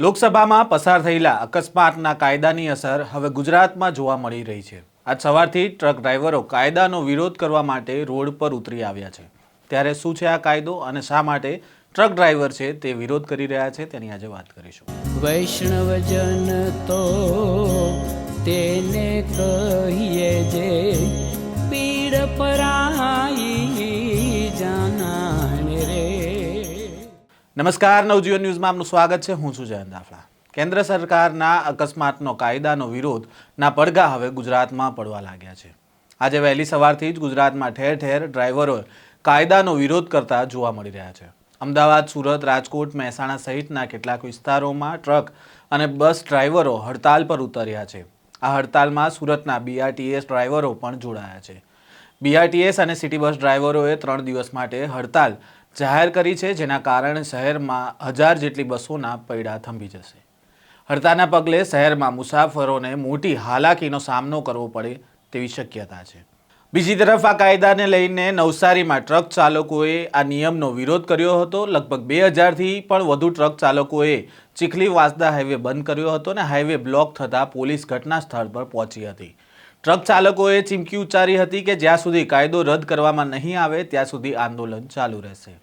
લોકસભામાં પસાર થયેલા અકસ્માતના કાયદાની અસર હવે ગુજરાતમાં જોવા મળી રહી છે. આજ સવારથી ટ્રક ડ્રાઈવરો કાયદાનો વિરોધ કરવા માટે રોડ પર ઉતરી આવ્યા છે. ત્યારે શું છે આ કાયદો અને શા માટે ટ્રક ડ્રાઈવર છે તે વિરોધ કરી રહ્યા છે તેની આજે વાત કરીશું. વૈષ્ણવજન તો તેને કહીએ જે પીડ પરાઈ નમસ્કાર, નવજીવન ન્યૂઝમાં આપનું સ્વાગત છે. હું છું જયંત દાફલા. કેન્દ્ર સરકારના અકસ્માતનો કાયદાનો વિરોધના પડઘા હવે ગુજરાતમાં પડવા લાગ્યા છે. આજે વહેલી સવારથી જ ગુજરાતમાં ઠેર ઠેર ડ્રાઈવરો કાયદાનો વિરોધ કરતા જોવા મળી રહ્યા છે. અમદાવાદ, સુરત, રાજકોટ, મહેસાણા સહિતના કેટલાક વિસ્તારોમાં ટ્રક અને બસ ડ્રાઈવરો હડતાલ પર ઉતર્યા છે. આ હડતાલમાં સુરતના બીઆરટીએસ ડ્રાઈવરો પણ જોડાયા છે. બીઆરટીએસ અને સિટી બસ ડ્રાઈવરોએ ત્રણ દિવસ માટે હડતાલ જાહેર કરી છે, જેના કારણે શહેરમાં હજાર જેટલી બસોના પૈડા થંભી જશે. હડતાળના પગલે શહેરમાં મુસાફરોને મોટી હાલાકીનો સામનો કરવો પડે તેવી શક્યતા છે. બીજી તરફ આ કાયદાને લઈને નવસારીમાં ટ્રક ચાલકોએ આ નિયમનો વિરોધ કર્યો હતો. લગભગ બે હજારથી પણ વધુ ટ્રક ચાલકોએ ચીખલી વાસદા હાઈવે બંધ કર્યો હતો અને હાઈવે બ્લોક થતાં પોલીસ ઘટના સ્થળ પર પહોંચી હતી. ટ્રક ચાલકોએ ચીમકી ઉચ્ચારી હતી કે જ્યાં સુધી કાયદો રદ કરવામાં નહીં આવે, ત્યાં સુધી આંદોલન ચાલુ રહેશે.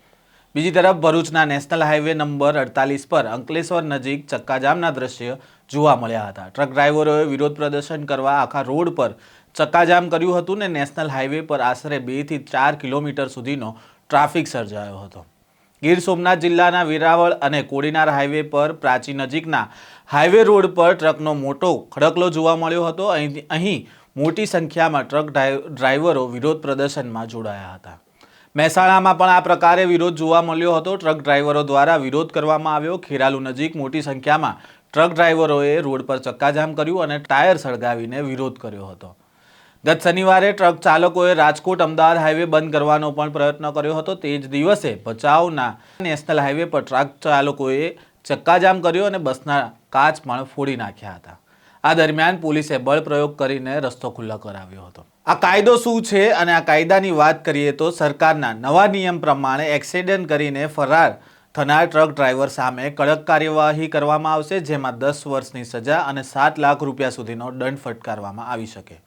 બીજી તરફ, ભરૂચના નેશનલ હાઈવે નંબર અડતાલીસ પર અંકલેશ્વર નજીક ચક્કાજામના દ્રશ્ય જોવા મળ્યા હતા. ટ્રક ડ્રાઈવરોએ વિરોધ પ્રદર્શન કરવા આખા રોડ પર ચક્કાજામ કર્યું હતું ને નેશનલ હાઈવે પર આશરે બેથી ચાર કિલોમીટર સુધીનો ટ્રાફિક સર્જાયો હતો. ગીર સોમનાથ જિલ્લાના વેરાવળ અને કોડીનાર હાઈવે પર પ્રાચી નજીકના હાઈવે રોડ પર ટ્રકનો મોટો ખડકલો જોવા મળ્યો હતો. અહીં મોટી સંખ્યામાં ટ્રક ડ્રાઈ- ડ્રાઈવરો વિરોધ પ્રદર્શનમાં જોડાયા હતા. મહેસાણામાં પણ આ પ્રકારે વિરોધ જોવા મળ્યો હતો. ટ્રક ડ્રાઈવરો દ્વારા વિરોધ કરવામાં આવ્યો. ખેરાલુ નજીક મોટી સંખ્યામાં ટ્રક ડ્રાઈવરોએ રોડ પર ચક્કાજામ કર્યું અને ટાયર સળગાવીને વિરોધ કર્યો હતો. ગત શનિવારે ટ્રક ચાલકોએ રાજકોટ અમદાવાદ હાઈવે બંધ કરવાનો પણ પ્રયત્ન કર્યો હતો. તે જ દિવસે ભચાઉના નેશનલ હાઈવે પર ટ્રક ચાલકોએ ચક્કાજામ કર્યો અને બસના કાચ પણ ફોડી નાખ્યા હતા. આ દરમિયાન પોલીસે બળ પ્રયોગ કરીને રસ્તો ખુલ્લો કરાવ્યો હતો. આ કાયદો શું છે અને આ કાયદાની વાત કરીએ તો સરકારના નવા નિયમ પ્રમાણે એક્સિડન્ટ કરીને ફરાર થનાર ટ્રક ડ્રાઈવર સામે કડક કાર્યવાહી કરવામાં આવશે, જેમાં દસ વર્ષની સજા અને સાત લાખ રૂપિયા સુધીનો દંડ ફટકારવામાં આવી શકે.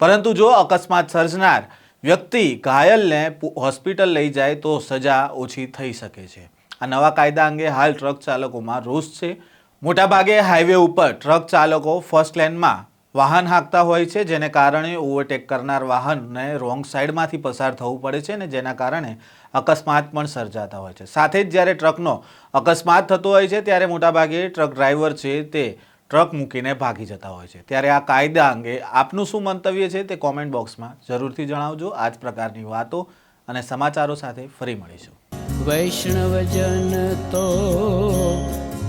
પરંતુ જો અકસ્માત સર્જનાર વ્યક્તિ ઘાયલને હોસ્પિટલ લઈ જાય તો સજા ઓછી થઈ શકે છે. આ નવા કાયદા અંગે હાલ ટ્રક ચાલકોમાં રોષ છે. મોટાભાગે હાઈવે ઉપર ટ્રક ચાલકો ફર્સ્ટ લેનમાં વાહન હાંકતા હોય છે, જેને કારણે ઓવરટેક કરનાર વાહનને રોંગ સાઈડમાંથી પસાર થવું પડે છે ને જેના કારણે અકસ્માત પણ સર્જાતા હોય છે. સાથે જ જ્યારે ટ્રકનો અકસ્માત થતો હોય છે, ત્યારે મોટાભાગે ટ્રક ડ્રાઈવર છે તે ટ્રક મૂકીને ભાગી જતા હોય છે. ત્યારે આ કાયદા અંગે આપનું શું મંતવ્ય છે તે કોમેન્ટ બોક્સમાં જરૂરથી જણાવજો. આ જ પ્રકારની વાતો અને સમાચારો સાથે ફરી મળીશું. વૈષ્ણવજન તો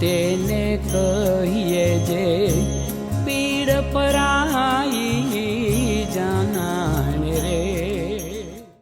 તેને કહીએ જે